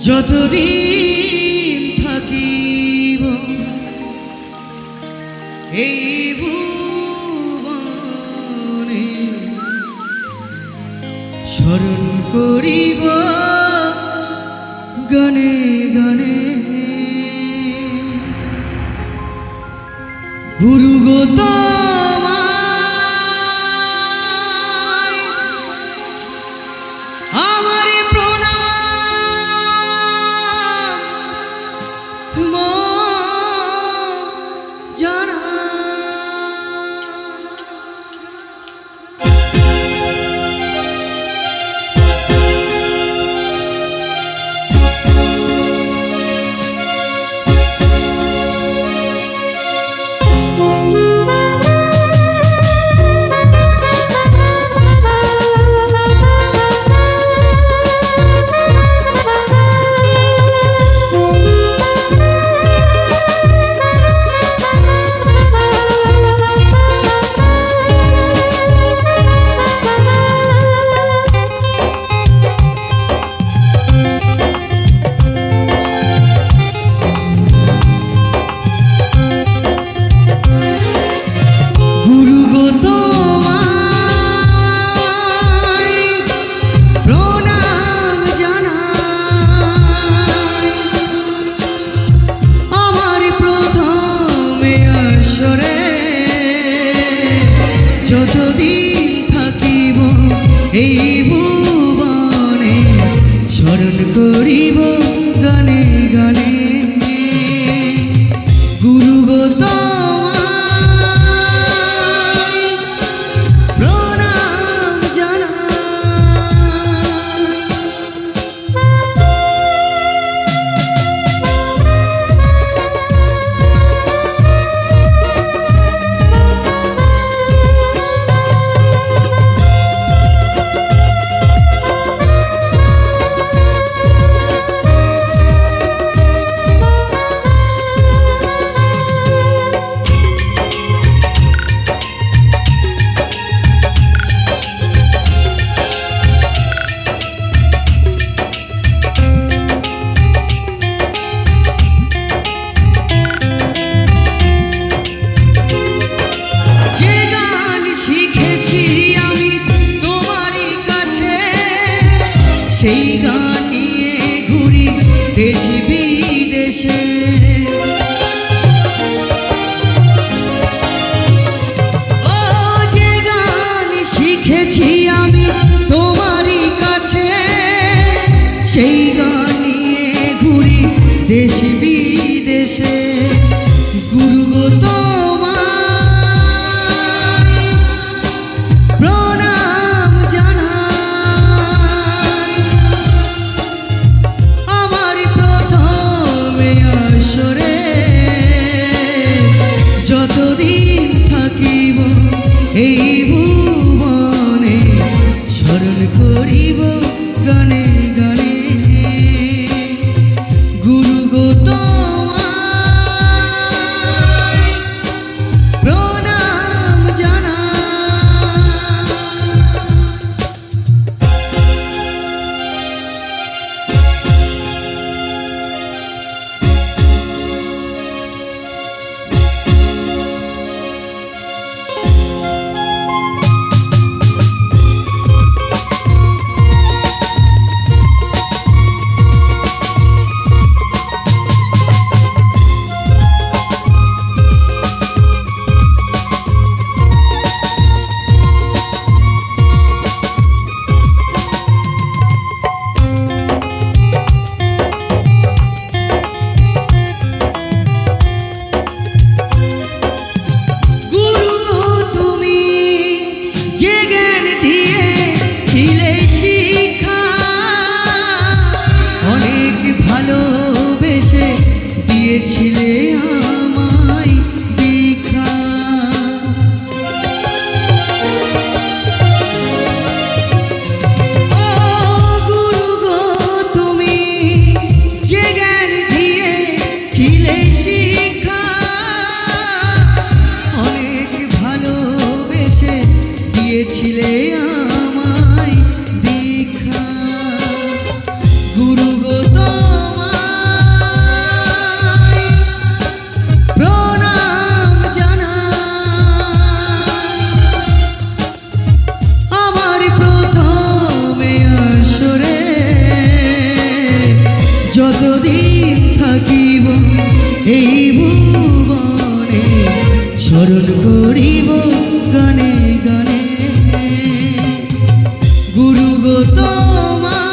যতদিন থাকিব এই স্মরণ করিব গণে গণে গুরুগতা এসে গুরু এই ভুবনে স্মরণ করিব গানে গানে। গুরু গো তোমায়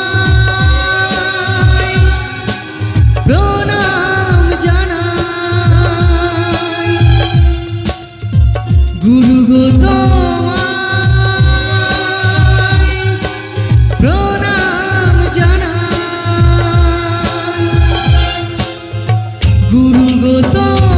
গুরু গো 土豆